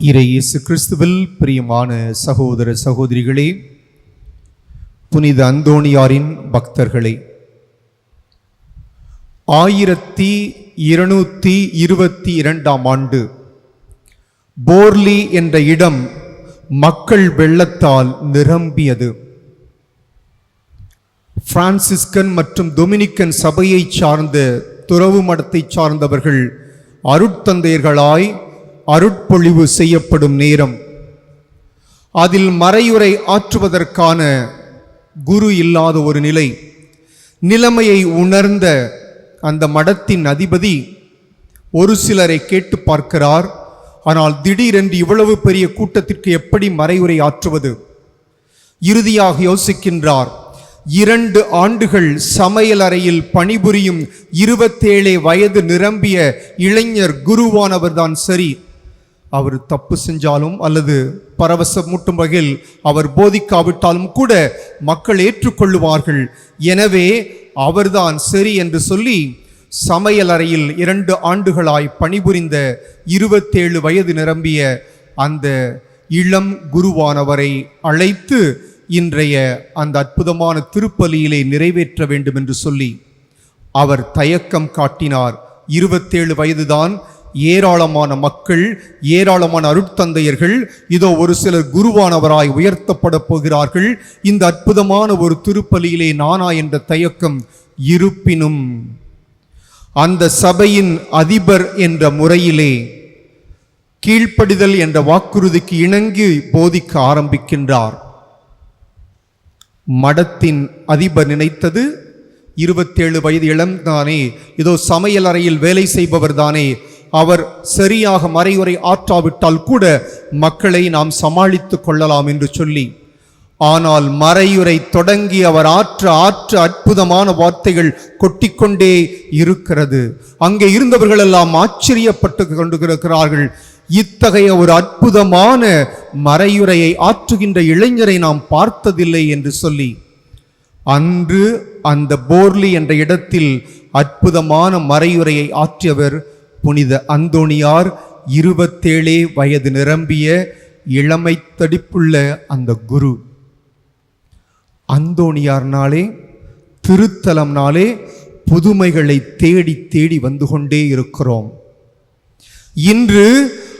இறை இயேசு கிறிஸ்துவில் பிரியமான சகோதர சகோதரிகளே புனித அந்தோணியாரின் பக்தர்களே ஆயிரத்தி இருநூத்தி இருபத்தி இரண்டாம் ஆண்டு போர்லி என்ற இடம் மக்கள் வெள்ளத்தால் நிரம்பியது. பிரான்சிஸ்கன் மற்றும் டொமினிக்கன் சபையைச் சார்ந்த துறவு மடத்தைச் சார்ந்தவர்கள் அருட்தந்தையர்களாய் அருட்பொழிவு செய்யப்படும் நேரம். அதில் மறையுரை ஆற்றுவதற்கான குரு இல்லாத ஒரு நிலை. நிலைமையை உணர்ந்த அந்த மடத்தின் அதிபதி ஒரு சிலரை கேட்டு பார்க்கிறார். ஆனால் திடீரென்று இவ்வளவு பெரிய கூட்டத்திற்கு எப்படி மறையுரை ஆற்றுவது? இறுதியாக யோசிக்கின்றார். இரண்டு ஆண்டுகள் சமையலறையில் பணிபுரியும் இருபத்தேழு வயது நிரம்பிய இளைஞர் குருவானவர்தான் சரி. அவர் தப்பு செஞ்சாலும் அல்லது பரவசமூட்டும் வகையில் அவர் போதிக்காவிட்டாலும் கூட மக்கள் ஏற்றுக்கொள்ளுவார்கள். எனவே அவர்தான் சரி என்று சொல்லி சமையலறையில் இரண்டு ஆண்டுகளாய் பணிபுரிந்த இருபத்தேழு வயது நிரம்பிய அந்த இளம் குருவானவரை அழைத்து இன்றைய அந்த அற்புதமான திருப்பலியிலே நிறைவேற்ற வேண்டும் என்று சொல்லி அவர் தயக்கம் காட்டினார். இருபத்தேழு வயதுதான் ஏராளமான மக்கள் ஏராளமான அருட்தந்தையர்கள் இதோ ஒரு சிலர் குருவானவராய் உயர்த்தப்பட போகிறார்கள். இந்த அற்புதமான ஒரு திருப்பலியிலே நானா என்ற தயக்கம் இருப்பினும் அந்த சபையின் அதிபர் என்ற முறையிலே கீழ்ப்படிதல் என்ற வாக்குறுதிக்கு இணங்கி போதிக்க ஆரம்பிக்கின்றார். மடத்தின் அதிபர் நினைத்தது இருபத்தேழு வயது இளம்தானே இதோ சமையல் அறையில் வேலை செய்பவர் தானே அவர் சரியாக மறையுறை ஆற்றாவிட்டால் கூட மக்களை நாம் சமாளித்து கொள்ளலாம் என்று சொல்லி ஆனால் மறையுறை தொடங்கி அவர் ஆற்ற ஆற்ற அற்புதமான வார்த்தைகள் கொட்டிக்கொண்டே இருக்கிறது. அங்கே இருந்தவர்கள் எல்லாம் ஆச்சரியப்பட்டு கொண்டிருக்கிறார்கள் இத்தகைய ஒரு அற்புதமான மறையுறையை ஆற்றுகின்ற இளைஞரை நாம் பார்த்ததில்லை என்று சொல்லி அன்று அந்த போர்லி என்ற இடத்தில் அற்புதமான மறையுரையை ஆற்றியவர் புனித அந்தோணியார் இருபத்தேழே வயது நிரம்பிய இளமை தடிப்புள்ள அந்த குரு. அந்தோணியார்னாலே திருத்தலம்னாலே புதுமைகளை தேடி தேடி வந்து கொண்டே இருக்கிறோம். இன்று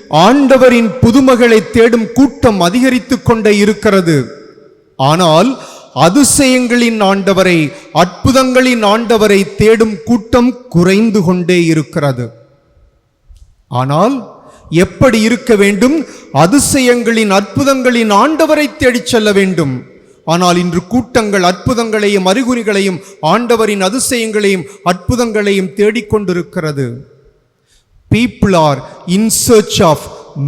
ஆண்டவரின் புதுமைகளை தேடும் கூட்டம் அதிகரித்துக் கொண்டே இருக்கிறது. ஆனால் அதிசயங்களின் ஆண்டவரை அற்புதங்களின் ஆண்டவரை தேடும் கூட்டம் குறைந்து கொண்டே இருக்கிறது. ஆனால் எப்படி இருக்க வேண்டும்? அதிசயங்களின் அற்புதங்களின் ஆண்டவரை தேடிச் செல்ல வேண்டும். ஆனால் இன்று கூட்டங்கள் அற்புதங்களையும் அறிகுறிகளையும் ஆண்டவரின் அதிசயங்களையும் அற்புதங்களையும் தேடிக்கொண்டிருக்கிறது people are in church of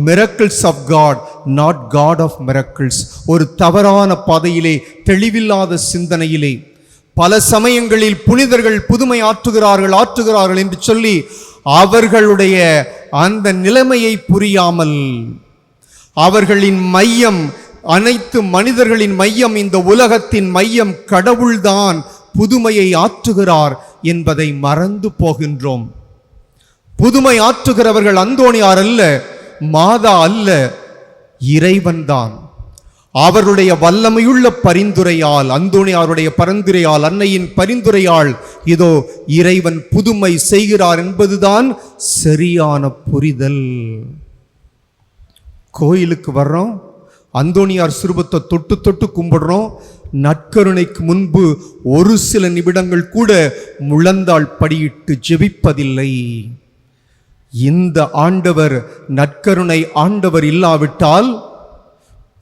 miracles of God not God of miracles ஒரு தவறான பாதையிலே தெளிவில்லாத சிந்தனையிலே. பல சமயங்களில் புனிதர்கள் புதுமை ஆற்றுகிறார்கள் ஆற்றுகிறார்கள் என்று சொல்லி அவர்களுடைய அந்த நிலைமையை புரியாமல் அவர்களின் மையம் அனைத்து மனிதர்களின் மையம் இந்த உலகத்தின் மையம் கடவுள்தான் புதுமையை ஆற்றுகிறார் என்பதை மறந்து போகின்றோம். புதுமை ஆற்றுகிறவர்கள் அந்தோணியார் அல்ல மாதா அல்ல இறைவன்தான். அவருடைய வல்லமையுள்ள பரிந்துரையால் அந்தோணியாருடைய பரிந்துரையால் அன்னையின் பரிந்துரையால் இதோ இறைவன் புதுமை செய்கிறார் என்பதுதான் சரியான புரிதல். கோயிலுக்கு வர்றோம் அந்தோணியார் சுரூபத்தை தொட்டு தொட்டு கும்பிடுறோம். நற்கருணைக்கு முன்பு ஒரு சில நிமிடங்கள் கூட முழந்தாள் படியிட்டு ஜெபிப்பதில்லை. இந்த ஆண்டவர் நற்கருணை ஆண்டவர் இல்லாவிட்டால்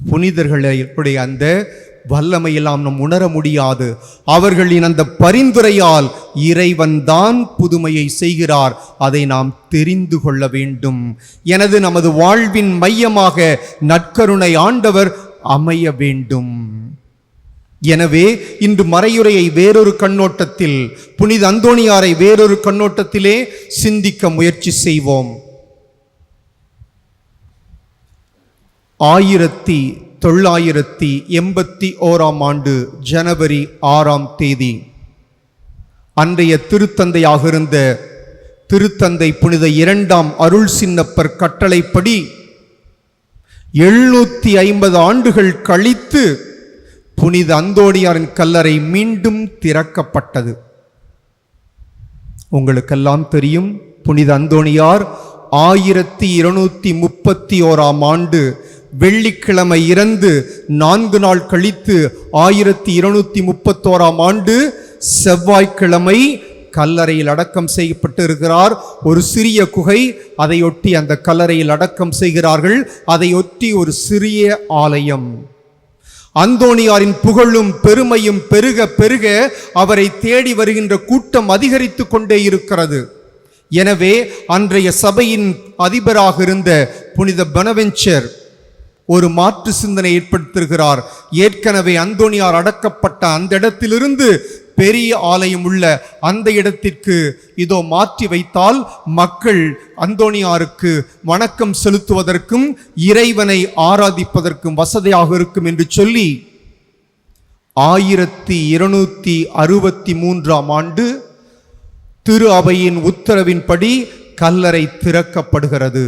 புனிதர்களுடைய அந்த வல்லமையெல்லாம் நாம் உணர முடியாது. அவர்களின் அந்த பரிந்துரையால் இறைவன் தான் புதுமையை செய்கிறார். அதை நாம் தெரிந்து கொள்ள வேண்டும். எனது நமது வாழ்வின் மையமாக நற்கருணை ஆண்டவர் அமைய வேண்டும். எனவே இன்று மறையுரையை வேறொரு கண்ணோட்டத்தில் புனித அந்தோணியாரை வேறொரு கண்ணோட்டத்திலே சிந்திக்க முயற்சி செய்வோம். ஆயிரத்தி தொள்ளாயிரத்தி எண்பத்தி ஓராம் ஆண்டு ஜனவரி ஆறாம் தேதி. அன்றைய திருத்தந்தையாக இருந்த திருத்தந்தை புனித இரண்டாம் அருள் சின்னப்பர் கட்டளைப்படி எழுநூத்தி ஐம்பது ஆண்டுகள் கழித்து புனித அந்தோணியாரின் கல்லறை மீண்டும் திறக்கப்பட்டது. உங்களுக்கெல்லாம் தெரியும் புனித அந்தோணியார் ஆயிரத்தி இருநூத்தி முப்பத்தி ஓராம் ஆண்டு வெள்ளிக்கிழமை இறந்து நான்கு நாள் கழித்து ஆயிரத்தி இருநூத்தி முப்பத்தோராம் ஆண்டு செவ்வாய்க்கிழமை கல்லறையில் அடக்கம் செய்யப்பட்டு இருக்கிறார் ஒரு சிறிய குகை அதையொட்டி அந்த கல்லறையில் அடக்கம் செய்கிறார்கள். அதையொட்டி ஒரு சிறிய ஆலயம். அந்தோணியாரின் புகழும் பெருமையும் பெருக பெருக அவரை தேடி வருகின்ற கூட்டம் அதிகரித்து கொண்டே இருக்கிறது. எனவே அன்றைய சபையின் அதிபராக இருந்த புனித பனவெஞ்சர் ஒரு மாற்று சிந்தனை ஏற்படுத்துகிறார் ஏற்கனவே அந்தோணியார் அடக்கப்பட்ட அந்த இடத்திலிருந்து பெரிய ஆலயம் உள்ள அந்த இடத்திற்கு இதோ மாற்றி வைத்தால் மக்கள் அந்தோணியாருக்கு வணக்கம் செலுத்துவதற்கும் இறைவனை ஆராதிப்பதற்கும் வசதியாக இருக்கும் என்று சொல்லி ஆயிரத்தி இருநூத்தி அறுபத்தி மூன்றாம் ஆண்டு திரு அவையின் உத்தரவின்படி கல்லறை திறக்கப்படுகிறது.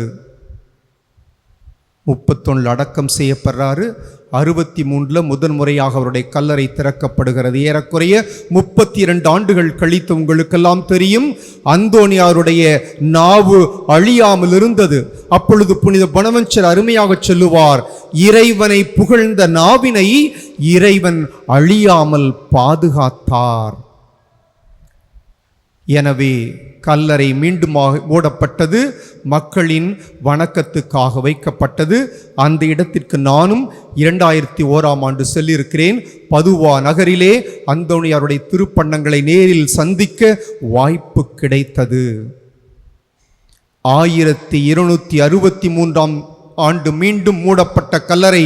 முப்பத்தொன்று அடக்கம் செய்யப்படுறாரு. அறுபத்தி மூன்றில் முதன் முறையாக அவருடைய கல்லறை திறக்கப்படுகிறது. ஏறக்குறைய முப்பத்தி இரண்டு ஆண்டுகள் கழித்து உங்களுக்கெல்லாம் தெரியும். அந்தோணியாருடைய நாவு அழியாமல் இருந்தது. அப்பொழுது புனித பனவஞ்சர் அருமையாக சொல்லுவார் இறைவனை புகழ்ந்த நாவினை இறைவன் அழியாமல் பாதுகாத்தார். எனவே கல்லறை மீண்டுமாக மூடப்பட்டது மக்களின் வணக்கத்துக்காக வைக்கப்பட்டது. அந்த இடத்திற்கு நானும் இரண்டாயிரத்தி ஓராம் ஆண்டு செல்லியிருக்கிறேன் பதுவா நகரிலே அந்தோணியாருடைய திருப்பண்ணங்களை நேரில் சந்திக்க வாய்ப்பு கிடைத்தது. ஆயிரத்தி இருநூத்தி அறுபத்தி மூன்றாம் ஆண்டு மீண்டும் மூடப்பட்ட கல்லறை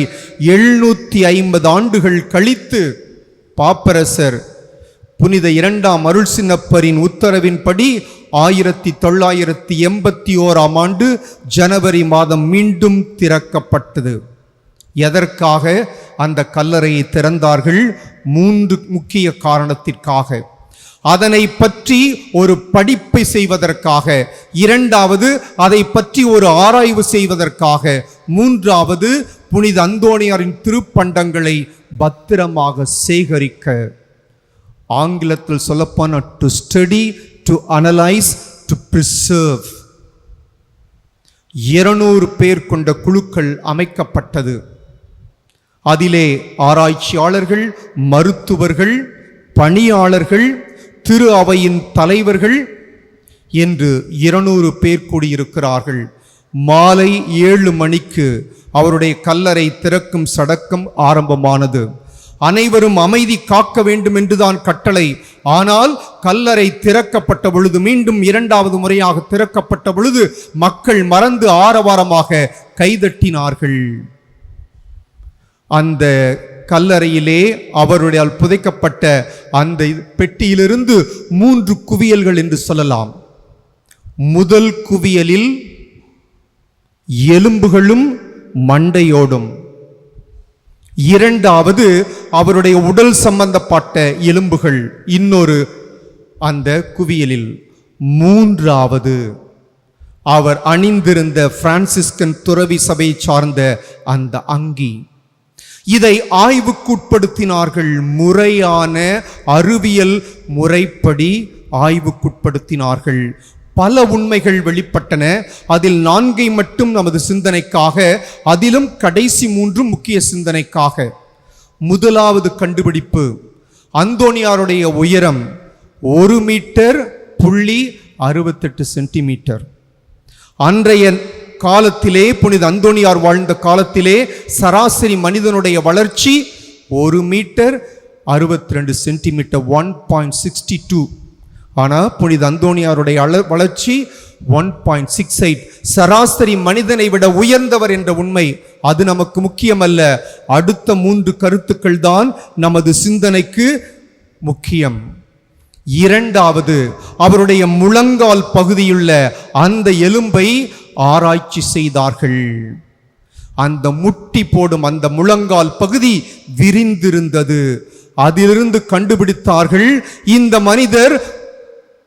எழுநூற்றி ஐம்பது ஆண்டுகள் கழித்து பாப்பரசர் புனித இரண்டாம் அருள் சின்னப்பரின் உத்தரவின்படி ஆயிரத்தி தொள்ளாயிரத்தி எண்பத்தி ஓராம் ஆண்டு ஜனவரி மாதம் மீண்டும் திறக்கப்பட்டது. எதற்காக அந்த கல்லறையை திறந்தார்கள்? மூன்று முக்கிய காரணத்திற்காக. அதனை பற்றி ஒரு படிப்பை செய்வதற்காக. இரண்டாவது அதை பற்றி ஒரு ஆராய்வு செய்வதற்காக. மூன்றாவது புனித அந்தோணியாரின் திருப்பண்டங்களை பத்திரமாக சேகரிக்க. ஆங்கிலத்தில் சொல்லப்போன to study to analyse to preserve இருநூறு பேர் கொண்ட குழுக்கள் அமைக்கப்பட்டது. அதிலே ஆராய்ச்சியாளர்கள் மருத்துவர்கள் பணியாளர்கள் திரு அவையின் தலைவர்கள் என்று இருநூறு பேர் கூடியிருக்கிறார்கள். மாலை ஏழு மணிக்கு அவருடைய கல்லறை திறக்கும் சடக்கம் ஆரம்பமானது. அனைவரும் அமைதி காக்க வேண்டும் என்றுதான் கட்டளை. ஆனால் கல்லறை திறக்கப்பட்ட பொழுது மீண்டும் இரண்டாவது முறையாக திறக்கப்பட்ட பொழுது மக்கள் மறந்து ஆரவாரமாக கைதட்டினார்கள். அந்த கல்லறையிலே அவருடைய புதைக்கப்பட்ட அந்த பெட்டியிலிருந்து மூன்று குவியல்கள் என்று சொல்லலாம். முதல் குவியலில் எலும்புகளும் மண்டையோடும் இரண்டாவது அவருடைய உடல் சம்பந்தப்பட்ட எலும்புகள். இன்னொரு அந்த குவியலில். மூன்றாவது அவர் அணிந்திருந்த பிரான்சிஸ்கன் துறவி சபை சார்ந்த அந்த அங்கி. இதை ஆய்வுக்குட்படுத்தினார்கள் முறையான அறிவியல் முறைப்படி ஆய்வுக்குட்படுத்தினார்கள். பல உண்மைகள் வெளிப்பட்டன. அதில் நான்கை மட்டும் நமது சிந்தனைக்காக அதிலும் கடைசி மூன்று முக்கிய சிந்தனைக்காக. முதலாவது கண்டுபிடிப்பு அந்தோனியாருடைய உயரம் ஒரு மீட்டர் புள்ளி அறுபத்தெட்டு சென்டிமீட்டர். அன்றைய காலத்திலே புனித அந்தோனியார் வாழ்ந்த காலத்திலே சராசரி மனிதனுடைய வளர்ச்சி ஒரு மீட்டர் அறுபத்தி ரெண்டு centimetre one point sixty two ஆனால் புனித அந்தோனியாருடைய அள வளர்ச்சி ஒன் பாயிண்ட் சிக்ஸ் எயிட் சராசரி மனிதனை விட உயர்ந்தவர் என்ற உண்மை அது நமக்கு முக்கியமல்ல. அடுத்த மூன்று கருத்துக்கள் தான் நமது சிந்தனைக்கு முக்கியம். இரண்டாவது அவருடைய முழங்கால் பகுதியுள்ள அந்த எலும்பை ஆராய்ச்சி செய்தார்கள். அந்த முட்டி போடும் அந்த முழங்கால் பகுதி விரிந்திருந்தது. அதிலிருந்து கண்டுபிடித்தார்கள் இந்த மனிதர்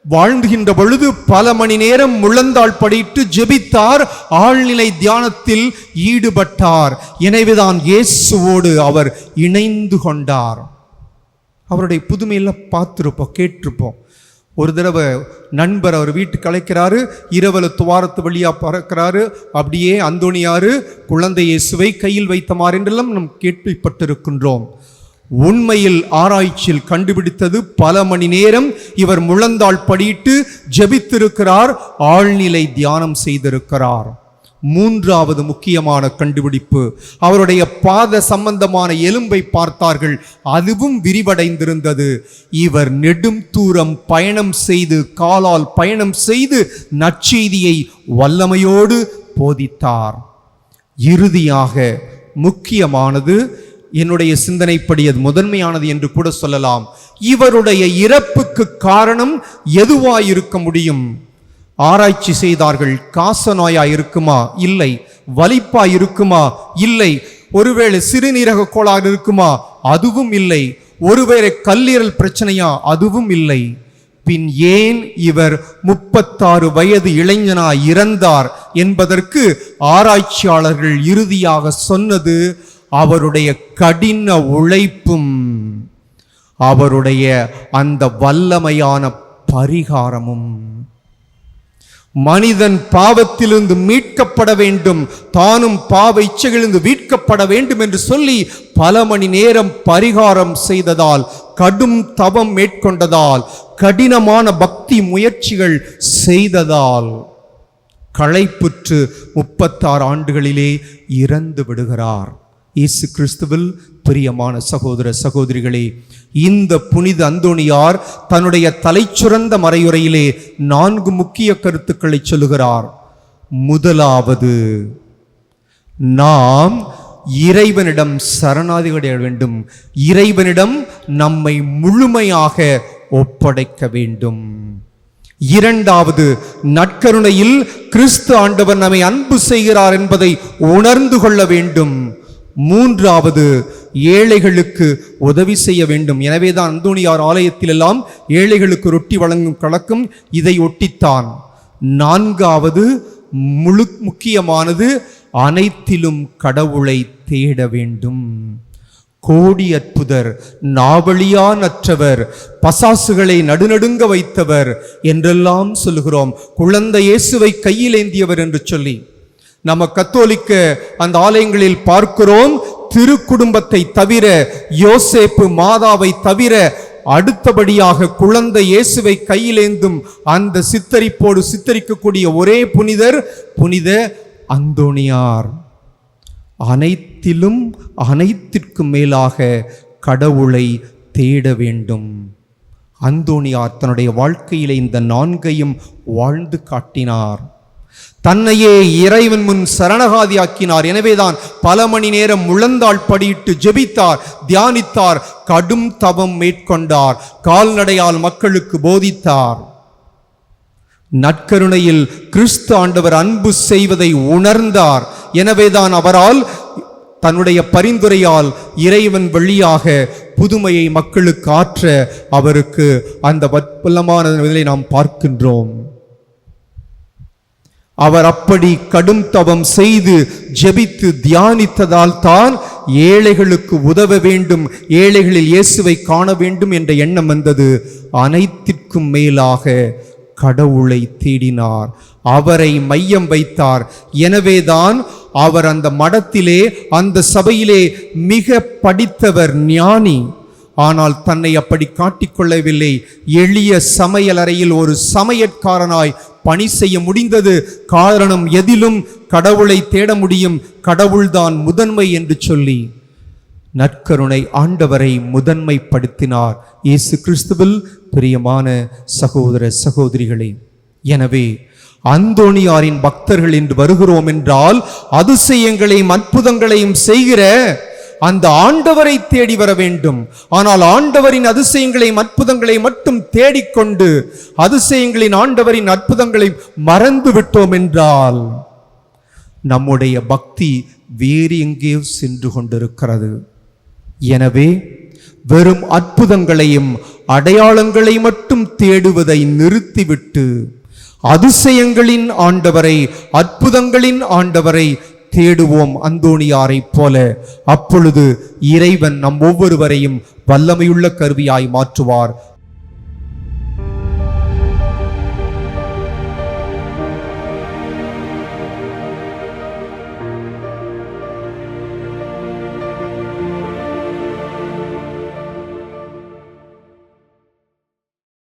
வாழ்ந்துகின்ற பொழுது பல மணி நேரம் முழந்தாள் படிட்டு ஜெபித்தார். ஆழ்நிலை தியானத்தில் ஈடுபட்டார். எனவேதான் இயேசுவோடு அவர் இணைந்து கொண்டார். அவருடைய புதுமையெல்லாம் பார்த்துருப்போம் கேட்டிருப்போம். ஒரு தடவை நண்பர் அவர் வீட்டுக்கு அழைக்கிறாரு இரவல துவாரத்து வழியாக பறக்கிறாரு அப்படியே அந்தோணியாரு குழந்தை இயேசுவை கையில் வைத்த மாறென்றெல்லாம் நாம் கேள்விப்பட்டிருக்கின்றோம். உண்மையில் ஆராய்ச்சியில் கண்டுபிடித்தது பல மணி நேரம் இவர் முழந்தாள் படியிட்டு ஜெபித்திருக்கிறார் ஆழ்நிலை தியானம் செய்திருக்கிறார். மூன்றாவது முக்கியமான கண்டுபிடிப்பு அவருடைய பாத சம்பந்தமான எலும்பை பார்த்தார்கள் அதுவும் விரிவடைந்திருந்தது. இவர் நெடும் தூரம் பயணம் செய்து காலால் பயணம் செய்து நற்செய்தியை வல்லமையோடு போதித்தார். இறுதியாக முக்கியமானது என்னுடைய சிந்தனைப்படி அது முதன்மையானது என்று கூட சொல்லலாம். இவருடைய இறப்புக்கு காரணம் எதுவாயிருக்க முடியும்? ஆராய்ச்சி செய்தார்கள் காச நோயா இருக்குமா? இல்லை. வலிப்பா இருக்குமா? இல்லை. ஒருவேளை சிறுநீரக கோளாறு இருக்குமா? அதுவும் இல்லை. ஒருவேளை கல்லீரல் பிரச்சனையா? அதுவும் இல்லை. பின் ஏன் இவர் முப்பத்தாறு வயது இளைஞனா இறந்தார் என்பதற்கு ஆராய்ச்சியாளர்கள் இறுதியாக சொன்னது அவருடைய கடின உழைப்பும் அவருடைய அந்த வல்லமையான பரிகாரமும். மனிதன் பாவத்திலிருந்து மீட்கப்பட வேண்டும் தானும் பாவ இச்சைகளிலிருந்து மீட்கப்பட வேண்டும் என்று சொல்லி பல மணி நேரம் பரிகாரம் செய்ததால் கடும் தவம் மேற்கொண்டதால் கடினமான பக்தி முயற்சிகள் செய்ததால் களைப்புற்று முப்பத்தாறு ஆண்டுகளிலே இறந்து விடுகிறார். இயேசு கிறிஸ்துவில் பிரியமான சகோதர சகோதரிகளே இந்த புனித அந்தோணியார் தன்னுடைய தலைச்சுரந்த மறையுறையிலே நான்கு முக்கிய கருத்துக்களை சொல்லுகிறார். முதலாவது நாம் இறைவனிடம் சரணாதிகடைய வேண்டும். இறைவனிடம் நம்மை முழுமையாக ஒப்படைக்க வேண்டும். இரண்டாவது நற்கருணையில் கிறிஸ்து ஆண்டவர் நம்மை அன்பு செய்கிறார் என்பதை உணர்ந்து கொள்ள வேண்டும். மூன்றாவது ஏழைகளுக்கு உதவி செய்ய வேண்டும். எனவேதான் அந்தோணியார் ஆலயத்திலெல்லாம் ஏழைகளுக்கு ரொட்டி வழங்கும் கலக்கம் இதை ஒட்டித்தான். நான்காவது முழு முக்கியமானது அனைத்திலும் கடவுளை தேட வேண்டும். கோடி அற்புதர் நாவழியானற்றவர் பசாசுகளை நடுநடுங்க வைத்தவர் என்றெல்லாம் சொல்லுகிறோம். குழந்தை இயேசுவை கையிலேந்தியவர் என்று சொல்லி. நம்ம கத்தோலிக்க அந்த ஆலயங்களில் பார்க்கிறோம். திருக்குடும்பத்தை தவிர யோசேப்பு மாதாவை தவிர அடுத்தபடியாக குழந்தை இயேசுவை கையிலேந்தும் அந்த சித்தரிப்போடு சித்தரிக்கக்கூடிய ஒரே புனிதர் புனித அந்தோணியார் அனைத்திலும் அனைத்திற்கும் மேலாக கடவுளை தேட வேண்டும். அந்தோணியார் தன்னுடைய வாழ்க்கையிலே இந்த நான்கையும் வாழ்ந்து காட்டினார். தன்னையே இறைவன் முன் சரணகாதியாக்கினார். எனவேதான் பல மணி நேரம் முழந்தாள் படியிட்டு ஜெபித்தார் தியானித்தார் கடும் தவம் மேற்கொண்டார் கால்நடையால் மக்களுக்கு போதித்தார். நற்கருணையில் கிறிஸ்து ஆண்டவர் அன்பு செய்வதை உணர்ந்தார். எனவேதான் அவரால் தன்னுடைய பரிந்துரையால் இறைவன் வழியாக புதுமையை மக்களுக்கு ஆற்ற அவருக்கு அந்த வற்புலமான நிலை நாம் பார்க்கின்றோம். அவர் அப்படி கடும் தவம் செய்து ஜெபித்து தியானித்ததால் தான் ஏழைகளுக்கு உதவ வேண்டும் ஏழைகளில் இயேசுவை காண வேண்டும் என்ற எண்ணம் வந்தது. அனைத்திற்கும் மேலாக கடவுளை தேடினார். அவரை மையம் வைத்தார். எனவேதான் அவர் அந்த மடத்திலே அந்த சபையிலே மிக படித்தவர் ஞானி. ஆனால் தன்னை அப்படி காட்டிக்கொள்ளவில்லை எளிய சமையலறையில் ஒரு சமையற்காரனாய் பணி செய்ய முடிந்தது. காரணம் எதிலும் கடவுளை தேட முடியும். கடவுள்தான் முதன்மை என்று சொல்லி நற்கருணை ஆண்டவரை முதன்மைப்படுத்தினார். இயேசு கிறிஸ்துவில் பிரியமான சகோதர சகோதரிகளே எனவே அந்தோணியாரின் பக்தர்கள் என்று வருகிறோம் என்றால் அதிசயங்களையும் அற்புதங்களையும் செய்கிற அந்த ஆண்டவரை தேடி வர வேண்டும். ஆனால் ஆண்டவரின் அதிசயங்களையும் அற்புதங்களை மட்டும் தேடிக்கொண்டு அதிசயங்களின் ஆண்டவரின் அற்புதங்களை மறந்து விட்டோம் என்றால் நம்முடைய பக்தி வேறு எங்கேயோ சென்று கொண்டிருக்கிறது. எனவே வெறும் அற்புதங்களையும் அடையாளங்களை மட்டும் தேடுவதை நிறுத்திவிட்டு அதிசயங்களின் ஆண்டவரை அற்புதங்களின் ஆண்டவரை தேடுவோம் அந்தோணியாரைப் போல. அப்பொழுது இறைவன் நம் ஒவ்வொருவரையும் வல்லமையுள்ள கருவியாய் மாற்றுவார்.